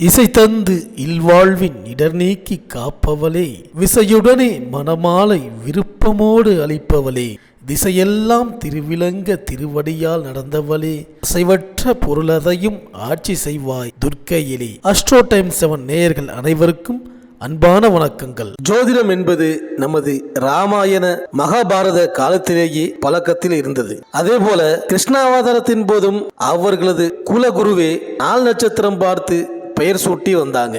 இசை தந்து இல்வாழ்வின் இடர் நீக்கி காப்பவளே. விசையுடனே மனமாலை விருப்பமோடு அளிப்பவளே. திசையெல்லாம் திருவிளங்க திருவடியால் நடந்தவளே. அசைவற்ற பொருளதையும் ஆட்சி செய்வாய் துர்க்கையிலே. அஸ்ட்ரோ டைம் செவன் நேயர்கள் அனைவருக்கும் அன்பான வணக்கங்கள். ஜோதிடம் என்பது நமது ராமாயண மகாபாரத காலத்திலேயே பழக்கத்தில் இருந்தது. அதே போல கிருஷ்ணாவதாரத்தின் போதும் அவர்களது குலகுருவே நாள் நட்சத்திரம் பார்த்து பெயர் சூட்டி வந்தாங்க.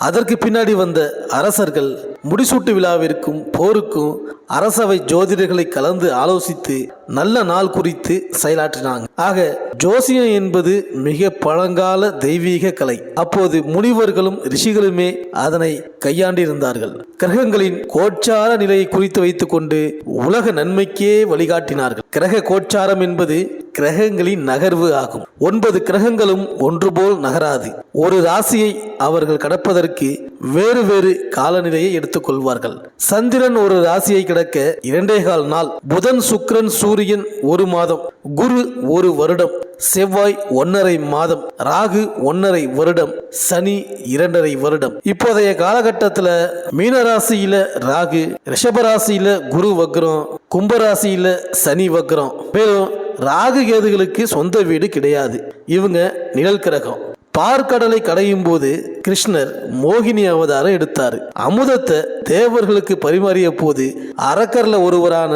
அதற்கு பின்னாடி வந்த அரசர்கள் முடிசூட்டு விழாவிற்கும் போருக்கும் அரசவை ஜோதிடர்களை கலந்து ஆலோசித்து நல்ல நாள் குறித்து செயலாற்றினாங்க. ஆக ஜோசியம் என்பது மிக பழங்கால தெய்வீக கலை. அப்போது முனிவர்களும் ரிஷிகளுமே அதனை கையாண்டிருந்தார்கள். கிரகங்களின் கோச்சார நிலையை குறித்து வைத்துக்கொண்டு உலக நன்மைக்கே வழிகாட்டினார்கள். கிரக கோச்சாரம் என்பது கிரகங்களின் நகர்வு ஆகும். ஒன்பது கிரகங்களும் ஒன்று போல் நகராது. ஒரு ராசியை அவர்கள் கடப்பதற்கு வேறு வேறு காலநிலையை எடுத்துக்கொள்வார்கள் சந்திரன் ஒரு ராசியை கிடக்க இரண்டே கால் நாள் புதன் சுக்கிரன் சூரியன் ஒரு மாதம் குரு ஒரு வருடம் செவ்வாய் ஒன்னரை மாதம் ராகு ஒன்னரை வருடம் சனி இரண்டரை வருடம். இப்போதைய காலகட்டத்தில் மீனராசியில ராகு ரிஷபராசியில குரு வக்ரம் கும்பராசியில சனி வக்ரம். மேலும் ராகு கேதுகளுக்கு சொந்த வீடு கிடையாது. இவங்க நிழல் கிரகம். பார்க்கடலை கடையும் போது கிருஷ்ணர் மோகினி அவதாரம் எடுத்தார். அமுதத்தை தேவர்களுக்கு பரிமாறிய போது அரக்கர்ல ஒருவரான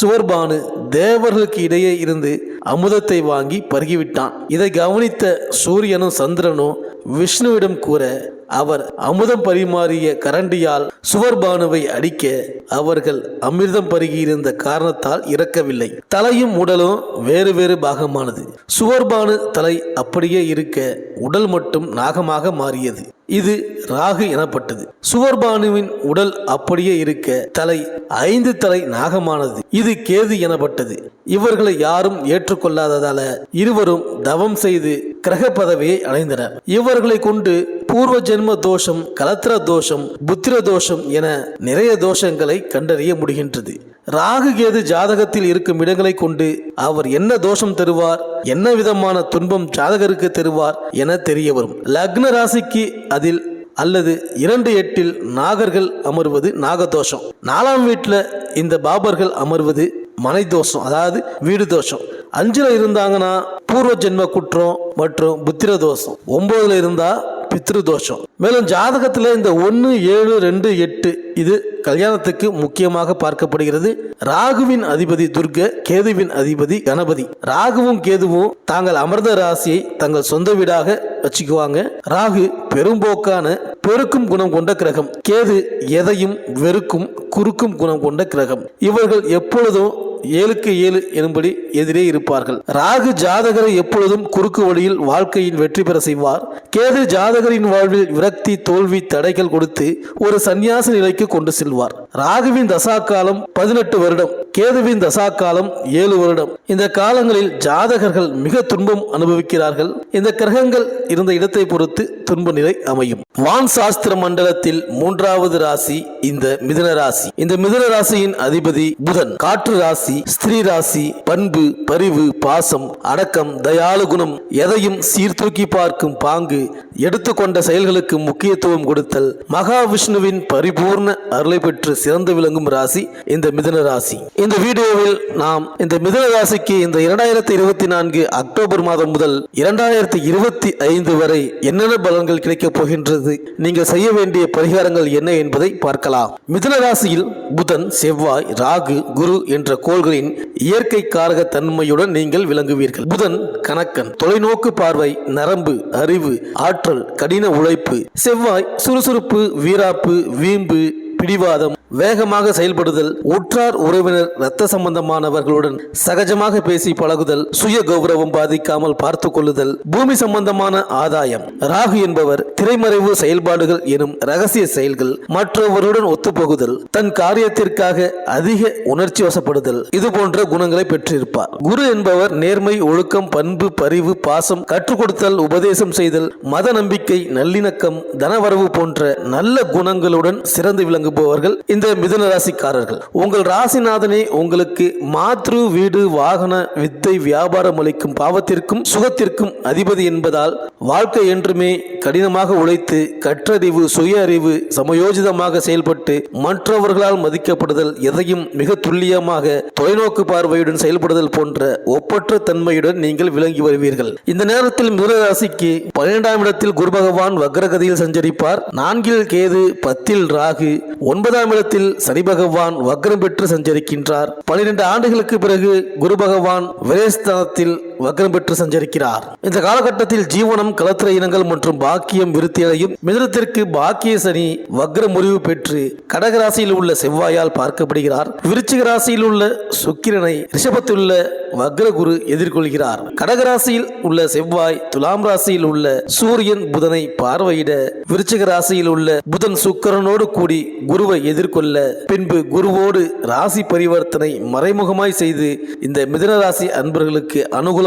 சுவர்பானு தேவர்களுக்கு இடையே இருந்து அமுதத்தை வாங்கி பருகிவிட்டான். இதை கவனித்த சூரியனும் சந்திரனும் விஷ்ணுவிடம் கூற அவர் அமுதம் பரிமாறிய கரண்டியால் சுவர்பானுவை அடிக்க அவர்கள் அமிர்தம் பருகியிருந்த காரணத்தால் இறக்கவில்லை. தலையும் உடலும் வேறு வேறு பாகமானது. சுவர்பானு தலை அப்படியே இருக்க உடல் மட்டும் நாகமாக மாறியது. இது ராகு எனப்பட்டது. சுவர்பானுவின் உடல் அப்படியே இருக்க தலை ஐந்து தலை நாகமானது. இது கேது எனப்பட்டது. இவர்களை யாரும் ஏற்றுக்கொள்ளாததால இருவரும் தவம் செய்து கிரக பதவியை அடைந்தனர். இவர்களை கொண்டு பூர்வ ஜென்ம தோஷம் கலத்திர தோஷம் புத்திர தோஷம் என நிறைய தோஷங்களை கண்டறிய முடிகின்றது. ராகு கேது ஜாதகத்தில் இருக்கும் இடங்களை கொண்டு அவர் என்ன தோஷம் தருவார் என்ன விதமான துன்பம் ஜாதகருக்கு தருவார் என தெரிய வரும். லக்ன ராசிக்கு அதில் அல்லது இரண்டு எட்டில் நாகர்கள் அமர்வது நாகதோஷம். நாலாம் வீட்டில் இந்த பாபர்கள் அமர்வது மனை தோஷம் அதாவது வீடு தோஷம். அஞ்சுல இருந்தாங்கன்னா பூர்வ ஜென்ம குற்றம் மற்றும் புத்திர தோஷம். ஒன்பதுல இருந்தா பித்ரு தோஷம். மேலும் ஜாதகத்தில் இந்த ஒன்று ஏழு ரெண்டு எட்டு இது கல்யாணத்துக்கு முக்கியமாக பார்க்கப்படுகிறது. ராகுவின் அதிபதி துர்க கேதுவின் அதிபதி கணபதி. ராகுவும் கேதுவும் தாங்கள் அமர்ந்த ராசியை தங்கள் சொந்த வீடாக வச்சுக்குவாங்க. ராகு பெரும்போக்கான பெருக்கும் குணம் கொண்ட கிரகம். கேது எதையும் வெறுக்கும் குறுக்கும் குணம் கொண்ட கிரகம். இவர்கள் எப்பொழுதும் ஏழுக்கு ஏழு எனும்படி எதிரே இருப்பார்கள். ராகு ஜாதகரை எப்பொழுதும் குறுக்கு வழியில் வாழ்க்கையின் வெற்றி பெற செய்வார். கேது ஜாதகரின் வாழ்வில் விரக்தி தோல்வி தடைகள் கொடுத்து ஒரு சந்நியாச நிலைக்கு கொண்டு செல்வார். ராகுவின் தசா காலம் பதினெட்டு வருடம் கேதுவின் தசா காலம் ஏழு வருடம். இந்த காலங்களில் ஜாதகர்கள் மிக துன்பம் அனுபவிக்கிறார்கள். இந்த கிரகங்கள் இருந்த இடத்தை பொறுத்து துன்ப நிலை அமையும். வான் சாஸ்திர மண்டலத்தில் மூன்றாவது ராசி இந்த மிதுன ராசி. இந்த மிதுன ராசியின் அதிபதி புதன். காற்று ராசி ஸ்திரீ ராசி பண்பு பரிவு பாசம் அடக்கம் தயாலு குணம் எதையும் சீர்தூக்கி பார்க்கும் பாங்கு எடுத்துக்கொண்ட செயல்களுக்கு முக்கியத்துவம் கொடுத்தல் மகாவிஷ்ணுவின் பரிபூர்ண அருளை பெற்று சிறந்து விளங்கும் ராசி இந்த மிதன ராசி. இந்த வீடியோவில் நாம் இந்த மிதன ராசிக்கு இந்த இரண்டாயிரத்தி இருபத்தி நான்கு அக்டோபர் மாதம் முதல் இரண்டாயிரத்தி இருபத்தி ஐந்து வரை என்னென்ன பலன்கள் கிடைக்கப் போகின்றது? நீங்கள் செய்ய வேண்டிய பரிகாரங்கள் என்ன என்பதை பார்க்கலாம். மிதன ராசியில் புதன் செவ்வாய் ராகு குரு என்ற கோள்களின் இயற்கை காரக தன்மையுடன் நீங்கள் விளங்குவீர்கள். புதன் கணக்கன் தொலைநோக்கு பார்வை நரம்பு அறிவு ஆற்றல் கடின உழைப்பு செவ்வாய் சுறுசுறுப்பு வீராப்பு வீம்பு பிடிவாதம். வேகமாக செயல்படுதல் உற்றார் உறவினர் இரத்த சம்பந்தமானவர்களுடன் சகஜமாக பேசி பழகுதல் சுய கௌரவம் பாதிக்காமல் பார்த்து கொள்ளுதல் பூமி சம்பந்தமான ஆதாயம். ராகு என்பவர் திரைமறைவு செயல்பாடுகள் எனும் ரகசிய செயல்கள் மற்றவருடன் ஒத்துப்போகுதல் தன் காரியத்திற்காக அதிக உணர்ச்சி வசப்படுதல் இது போன்ற குணங்களை பெற்றிருப்பார். குரு என்பவர் நேர்மை ஒழுக்கம் பண்பு பரிவு பாசம் கற்றுக் கொடுத்தல் உபதேசம் செய்தல் மத நம்பிக்கை நல்லிணக்கம் தனவரவு போன்ற நல்ல குணங்களுடன் சிறந்து விளங்குபவர்கள் இந்த மிதுன ராசிக்காரர்கள். உங்கள் ராசிநாதனே உங்களுக்கு மாத்ரு வீடு வாகன வித்தை வியாபாரம் அளிக்கும் பாவத்திற்கும் சுகத்திற்கும் அதிபதி என்பதால் வாழ்க்கை என்றுமே கடினமாக உழைத்து கற்றறிவு சுய அறிவு சமயோஜிதமாக செயல்பட்டு மற்றவர்களால் மதிக்கப்படுதல் எதையும் மிக துல்லியமாக தொலைநோக்கு பார்வையுடன் செயல்படுதல் போன்ற ஒப்பற்ற தன்மையுடன் நீங்கள் விளங்கி வருவீர்கள். இந்த நேரத்தில் மிதுனராசிக்கு பன்னிரெண்டாம் இடத்தில் குரு பகவான் வக்ரகதியில் சஞ்சரிப்பார். நான்கில் கேது பத்தில் ராகு ஒன்பதாம் இடத்தில் சனி பகவான் வக்ரம் பெற்று சஞ்சரிக்கின்றார். பனிரெண்டு ஆண்டுகளுக்கு பிறகு குரு பகவான் விரேஸ்தானத்தில் வக்ரம் பெற்று சஞ்சரிக்கிறார். இந்த காலகட்டத்தில் ஜீவனம் கலத்திர இனங்கள் மற்றும் பாக்கியம் விருத்தியடையும் மிதனத்திற்கு பாக்கிய சனி வக்ர முறிவு பெற்று கடகராசியில் உள்ள செவ்வாயால் பார்க்கப்படுகிறார். விருச்சிக ராசியில் உள்ள சுக்கிரனை ரிஷபத்தில் உள்ள வக்ரகுரு எதிர்கொள்கிறார். கடகராசியில் உள்ள செவ்வாய் துலாம் ராசியில் உள்ள சூரியன் புதனை பார்வையிட விருச்சிக ராசியில் உள்ள புதன் சுக்கரனோடு கூடி குருவை எதிர்கொள்ள பின்பு குருவோடு ராசி பரிவர்த்தனை மறைமுகமாய் செய்து இந்த மிதன ராசி அன்பர்களுக்கு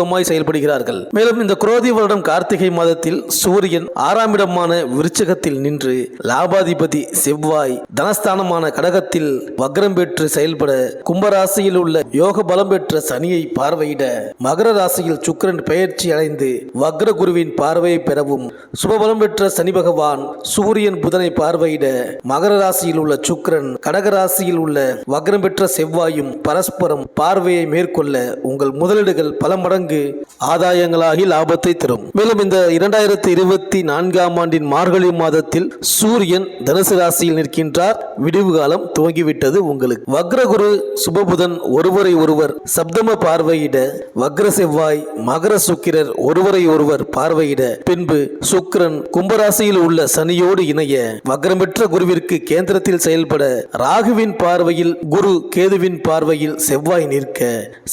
அனுகூலமாய் செயல்படுகிறார்கள். மேலும் இந்த குரோதி வருடம் கார்த்திகை மாதத்தில் சூரியன் ஆறாம் இடமான விருச்சகத்தில் நின்று லாபாதிபதி செவ்வாய் தனஸ்தானமான கடகத்தில் வக்ரம் பெற்று செயல்பட கும்பராசியில் உள்ள யோக பலம் பெற்ற சனியை பார்வையிட மகர ராசியில் சுக்கிரன் பெயர்ச்சி அடைந்து வக்ர குருவின் பார்வையை பெறவும் சுபபலம் பெற்ற சனி பகவான் சூரியன் புதனை பார்வையிட மகர ராசியில் உள்ள சுக்கிரன் கடக ராசியில் உள்ள வக்ரம் பெற்ற செவ்வாயும் பரஸ்பரம் பார்வையை மேற்கொள்ள உங்கள் முதலீடுகள் பல மடங்கு ஆதாயங்களாகி லாபத்தை தரும். மேலும் இந்த இரண்டாயிரத்தி இருபத்தி நான்காம் ஆண்டின் மார்கழி மாதத்தில் சூரியன் தனுசு ராசியில் நிற்கின்றார். விடிவு காலம் துவங்கிவிட்டது உங்களுக்கு. வக்ரகுரு சுபபுதன் ஒருவரை ஒருவர் சப்தம பார்வையிட வக்ர செவ்வாய் மகர சுக்கிரர் ஒருவரை ஒருவர் பார்வையிட பின்பு சுக்கிரன் கும்பராசியில் உள்ள சனியோடு இணைய வக்ரமற்ற குருவிற்கு கேந்திரத்தில் செயல்பட ராகுவின் பார்வையில் குரு கேதுவின் பார்வையில் செவ்வாய் நிற்க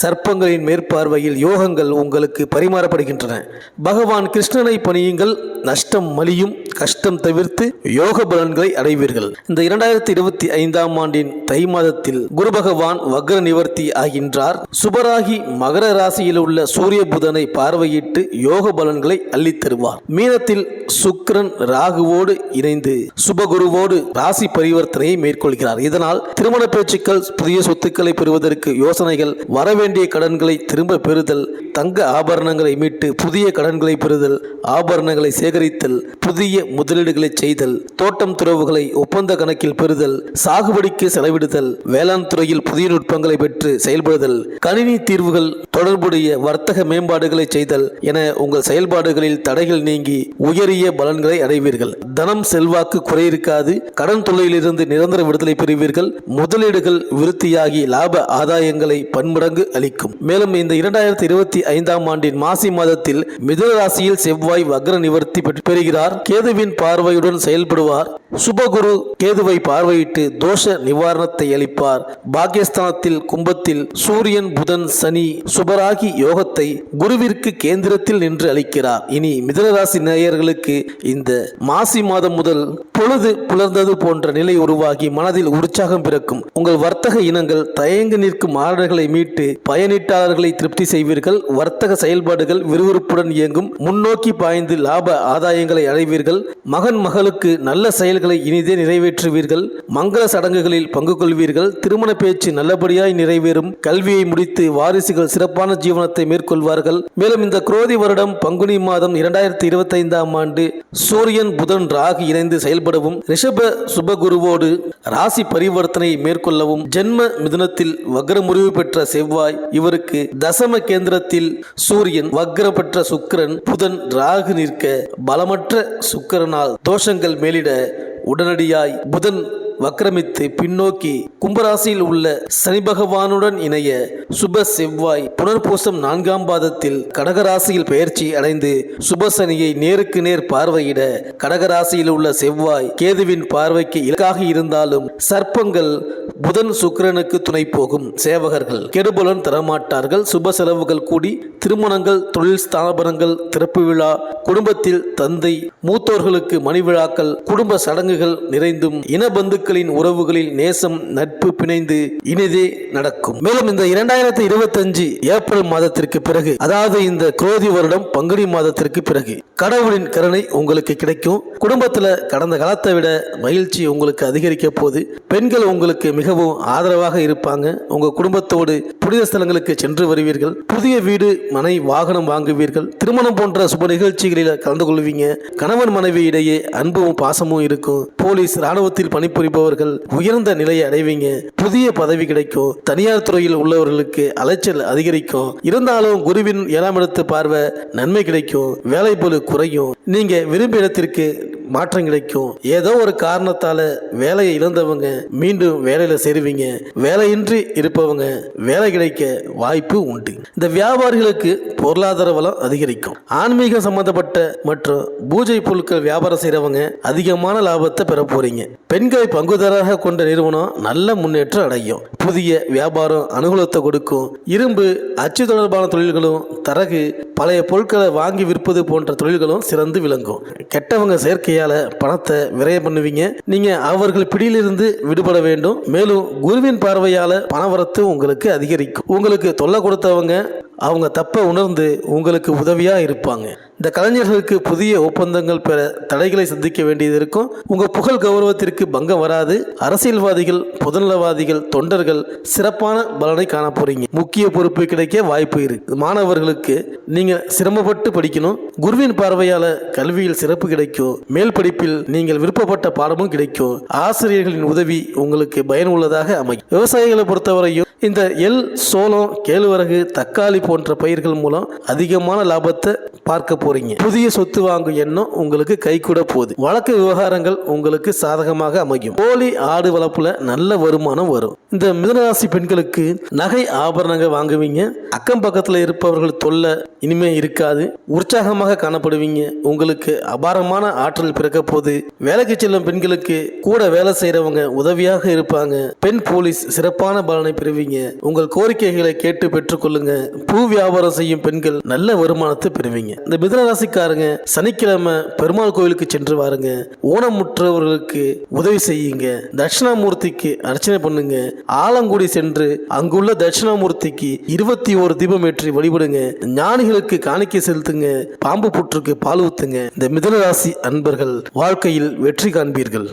சர்ப்பங்களின் மேற்பார்வையில் யோகங்கள் உங்களுக்கு பரிமாறப்படுகின்றன. பகவான் கிருஷ்ணனை பணியுங்கள் நஷ்டம் மலியும் கஷ்டம் தவிர்த்து யோக பலன்களை அடைவீர்கள். இந்த இரண்டாயிரத்தி இருபத்தி ஐந்தாம் ஆண்டின் தை மாதத்தில் குரு பகவான் வக்ர நிவர்த்தி ஆகின்றார். சுபராகி மகர ராசியில் உள்ள சூரிய புதனை பார்வையிட்டு யோக பலன்களை அள்ளித் தருவார். மீனத்தில் சுக்ரன் ராகுவோடு இணைந்து சுபகுருவோடு ராசி பரிவர்த்தனையை மேற்கொள்கிறார். இதனால் திருமண பேச்சுக்கள் புதிய சொத்துக்களை பெறுவதற்கு யோசனைகள் வரவேண்டிய கடன்களை திரும்ப பெறுதல் தங்க ஆபரணங்களை மீட்டு புதிய கடன்களை பெறுதல் ஆபரணங்களை சேகரித்தல் புதிய முதலீடுகளை செய்தல் தோட்டம் துறவுகளை ஒப்பந்த கணக்கில் பெறுதல் சாகுபடிக்கு செலவிடுதல் வேளாண் துறையில் புதிய நுட்பங்களை பெற்று செயல்படுதல் கணினி தீர்வுகள் தொடர்புடைய வர்த்தக மேம்பாடுகளை செய்தல் என உங்கள் செயல்பாடுகளில் தடைகள் நீங்கி உயரிய பலன்களை அடைவீர்கள். தனம் செல்வாக்கு குறையிருக்காது கடன் தொல்லையிலிருந்து நிரந்தர விடுதலை பெறுவீர்கள் முதலீடுகள் விருத்தியாகி லாப ஆதாயங்களை பன்மடங்கு அளிக்கும். மேலும் இந்த இரண்டாயிரத்தி இருபத்தி ஐந்தாம் ஆண்டின் மாசி மாதத்தில் மிதுன ராசியில் செவ்வாய் வக்ர நிவர்த்தி பெறுகிறார். கேதுவின் பார்வையுடன் செயல்படுவார். சுபகுரு கேதுவை பார்வையிட்டு தோஷ நிவாரணத்தை அளிப்பார். பாக்கியஸ்தானத்தில் கும்பத்தில் சூரியன் புதன் சனி சுபராகி யோகத்தை குருவிற்கு கேந்திரத்தில் நின்று அளிக்கிறார். இனி மிதனராசி நேயர்களுக்கு இந்த மாசி மாதம் முதல் பொழுது புலர்ந்தது போன்ற நிலை உருவாகி மனதில் உற்சாகம் பிறக்கும். உங்கள் வர்த்தக இனங்கள் தயங்கி நிற்கும் ஆர்டர்களை மீட்டு பயனீட்டாளர்களை திருப்தி செய்வீர்கள். வர்த்தக செயல்பாடுகள் விறுவிறுப்புடன் இயங்கும். முன்னோக்கி பாய்ந்து லாப ஆதாயங்களை அடைவீர்கள். மகன் மகளுக்கு நல்ல செயல் செயல்களை இனிதே நிறைவேற்றுவீர்கள். மங்கள சடங்குகளில் பங்கு கொள்வீர்கள். திருமண பேச்சு நல்லபடியாய் நிறைவேறும். கல்வியை முடித்து வாரிசுகள் சிறப்பான ஜீவனத்தை மேற்கொள்வார்கள். மேலும் இந்த குரோதி வருடம் பங்குனி மாதம் இரண்டாயிரத்தி இருபத்தி ஐந்தாம் ஆண்டு சூரியன் புதன் ராகு இணைந்து செயல்படவும் ரிஷப சுபகுருவோடு ராசி பரிவர்த்தனை மேற்கொள்ளவும் ஜென்ம மிதுனத்தில் வக்ர முறிவு பெற்ற செவ்வாய் இவருக்கு தசம கேந்திரத்தில் சூரியன் வக்ர பெற்ற சுக்கிரன் புதன் ராகு நிற்க பலமற்ற சுக்கிரனால் தோஷங்கள் மேலிட உடனடியாய் புதன் வக்ரமித்து பின்னோக்கி கும்பராசியில் உள்ள சனி பகவானுடன் இணைய சுப செவ்வாய் புனர்பூசம் நான்காம் பாதத்தில் கடகராசியில் பெயர்ச்சி அடைந்து சுப சனியை நேருக்கு நேர் பார்வையிட கடகராசியில் உள்ள செவ்வாய் கேதுவின் பார்வைக்கு இலக்காக இருந்தாலும் சர்ப்பங்கள் புதன் சுக்கிரனுக்கு துணை போகும் சேவகர்கள். கெடுபலன் தரமாட்டார்கள். சுப செலவுகள் கூடி திருமணங்கள் தொழில் ஸ்தாபனங்கள் திறப்பு விழா குடும்பத்தில் தந்தை மூத்தோர்களுக்கு மணி விழாக்கள் குடும்ப சடங்குகள் நிறைந்தும் இனபந்துக்களின் உறவுகளில் நேசம் நட்பு பிணைந்து இனிதே நடக்கும். மேலும் இந்த இரண்டாயிரத்தி இருபத்தஞ்சு ஏப்ரல் மாதத்திற்கு பிறகு அதாவது இந்த குரோதி வருடம் பங்குனி மாதத்திற்கு பிறகு கடவுளின் கருணை உங்களுக்கு கிடைக்கும். குடும்பத்தில் கடந்த காலத்தை விட மகிழ்ச்சி உங்களுக்கு அதிகரிக்க போகுது. பெண்கள் உங்களுக்கு மிகவும் ஆதரவாக இருப்பாங்க. உங்க குடும்பத்தோடு புனித ஸ்தலங்களுக்கு சென்று வருவீர்கள். புதிய வீடு மனை வாகனம் வாங்குவீர்கள். திருமணம் போன்ற சுப நிகழ்ச்சிகளில் கலந்து கொள்வீங்க. கணவன் மனைவி இடையே அன்பும் பாசமும் இருக்கும். போலீஸ் ராணுவத்தில் பணிபுரிபவர்கள் உயர்ந்த நிலையை அடைவீங்க. புதிய பதவி கிடைக்கும். தனியார் துறையில் உள்ளவர்களுக்கு அலைச்சல் அதிகரிக்கும். இருந்தாலும் குருவின் ஏழாம் இடத்து பார்வை நன்மை கிடைக்கும். வேலை பொழு குறையும். நீங்க விரும்பிய இடத்திற்கு மாற்றம் கிடைக்கும். ஏதோ ஒரு காரணத்தால வேலையை இழந்தவங்க மீண்டும் வேலையில சேருவீங்க. வேலையின்றி இருப்பவங்க வேலை கிடைக்க வாய்ப்பு உண்டு. இந்த வியாபாரிகளுக்கு பொருளாதார வளம் அதிகரிக்கும். ஆன்மீகம் சம்பந்தப்பட்ட மற்றும் பூஜை பொருட்கள் வியாபாரம் செய்யறவங்க அதிகமான லாபத்தை பெற போறீங்க. பெண்களை பங்குதாரராக கொண்ட நிறுவனம் நல்ல முன்னேற்றம் அடையும். புதிய வியாபாரம் அனுகூலத்தை கொடுக்கும். இரும்பு அச்சு தொடர்பான தொழில்களும் தரகு பழைய பொருட்களை வாங்கி விற்பது போன்ற தொழில்களும் சிறந்து விளங்கும். கெட்டவங்க செயற்கையாக கையால் பணத்தை விரைய பண்ணுவீங்க. நீங்கள் அவர்கள் பிடியிலிருந்து விடுபட வேண்டும். மேலும் குருவின் பார்வையால் பணவரத்து உங்களுக்கு அதிகரிக்கும். உங்களுக்கு தொல்லை கொடுத்தவங்க அவங்க தப்பை உணர்ந்து உங்களுக்கு உதவியாக இருப்பாங்க. இந்த கலைஞர்களுக்கு புதிய ஒப்பந்தங்கள் பெற தடைகளை சந்திக்க வேண்டியது இருக்கும். உங்க புகழ் கௌரவத்திற்கு பங்கம் வராது. அரசியல்வாதிகள் பொதுநலவாதிகள் தொண்டர்கள் சிறப்பான பலனை காண போறீங்க. முக்கிய பொறுப்பு கிடைக்க வாய்ப்பு இருக்கு மாணவர்களுக்கு நீங்க சிரமப்பட்டு படிக்கணும். குருவின் பார்வையால கல்வியில் சிறப்பு கிடைக்கும் மேல் படிப்பில் நீங்கள் விருப்பப்பட்ட பாடமும் கிடைக்கும் ஆசிரியர்களின் உதவி உங்களுக்கு பயனுள்ளதாக அமையும். விவசாயிகளை பொறுத்தவரையும் இந்த எள் சோளம் கேழ்வரகு தக்காளி போன்ற பயிர்கள் மூலம் அதிகமான லாபத்தை பார்க்க போறீங்க. புதிய சொத்து வாங்கும் எண்ணம் உங்களுக்கு கைகூட போகுது. வழக்கு விவகாரங்கள் உங்களுக்கு சாதகமாக அமையும். கோழி ஆடு வளர்ப்புல நல்ல வருமானம் வரும். இந்த மிதனராசி பெண்களுக்கு நகை ஆபரணங்கள் வாங்குவீங்க. அக்கம் பக்கத்துல இருப்பவர்கள் தொல்லை இனிமே இருக்காது. உற்சாகமாக காணப்படுவீங்க. உங்களுக்கு அபாரமான ஆற்றல் பிறக்க போது வேலைக்கு செல்லும் பெண்களுக்கு கூட வேலை செய்யறவங்க உதவியாக இருப்பாங்க. பெண் போலீஸ் சிறப்பான பலனை பெறுவீங்க. உங்கள் கோரிக்கைகளை கேட்டு பெற்றுக்கொள்ளுங்க. பூ வியாபாரம் செய்யும் பெண்கள் நல்ல வருமானத்தை பெறுவீங்க. இந்த மிதன ராசிக்காரங்க சனிக்கிழமை பெருமாள் கோயிலுக்கு சென்று வாருங்க. ஊனமுற்றவர்களுக்கு உதவி செய்யுங்க. தட்சிணாமூர்த்திக்கு அர்ச்சனை பண்ணுங்க. ஆலங்குடி சென்று அங்குள்ள தட்சிணாமூர்த்திக்கு இருபத்தி ஒரு தீபம் ஏற்றி வழிபடுங்க. ஞானிகளுக்கு காணிக்கை செலுத்துங்க. பாம்பு புற்றுக்கு பால் ஊத்துங்க. இந்த மிதனராசி அன்பர்கள் வாழ்க்கையில் வெற்றி காண்பீர்கள்.